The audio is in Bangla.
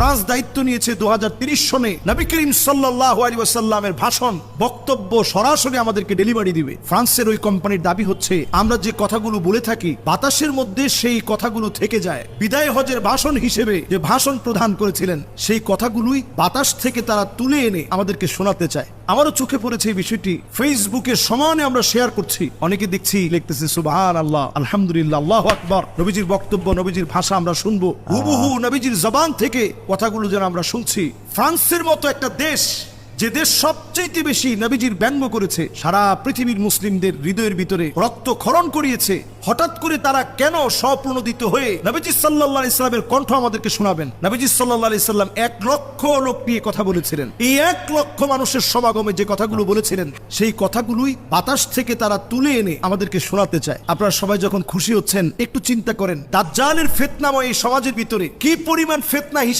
ফ্রান্স দায়িত্ব নিয়েছে দু সনে। নবী করিম সাল্লাহ আলী ভাষণ, বক্তব্য সরাসরি আমাদেরকে ডেলিভারি দিবে। ফ্রান্সের ওই কোম্পানির দাবি হচ্ছে, আমরা যে কথাগুলো বলে থাকি, বাতাসের মধ্যে সেই কথাগুলো থেকে যায়। বিদায় হজের ভাষণ হিসেবে যে ভাষণ প্রদান করেছিলেন, সেই কথাগুলোই বাতাস থেকে তারা তুলে এনে আমাদেরকে শোনাতে চায়। আমারও চোখে পড়েছে এই বিষয়টি। ফেসবুকে সমানে আমরা শেয়ার করছি। অনেকে দেখছি, লিখতেছে সুবহান আল্লাহ আলহামদুলিল্লাহ আকবর। নবীজির বক্তব্য, নবীজির ভাষা আমরা শুনব। হুবহু নবীজির জবান থেকে কথাগুলো যেন আমরা শুনছি। ফ্রান্সের মতো একটা দেশ, যে দেশ সবচেয়ে বেশি নবীজির ব্যঙ্গ করেছে, সারা পৃথিবীর মুসলিমদের হৃদয়ের ভিতরে রক্তক্ষরণ করিয়েছে। হঠাৎ করে তারা কেন স্বপ্রণোদিত হয়ে নবীজি সাল্লাহ ইসলামের কণ্ঠ আমাদেরকে শোনাবেন? নবীজি সাল্লাহ ইসলাম এক লক্ষ লোক নিয়ে কথা বলেছিলেন। এই এক লক্ষ মানুষের সমাগমে যে কথাগুলো বলেছিলেন, সেই কথাগুলোই বাতাস থেকে তারা তুলে এনে আমাদেরকে শোনাতে চায়। আপনারা সবাই যখন খুশি হচ্ছেন, একটু চিন্তা করেন, দাজ্জালের ফেতনাময় এই সমাজের ভিতরে কি পরিমাণ ফেতনা হিসেবে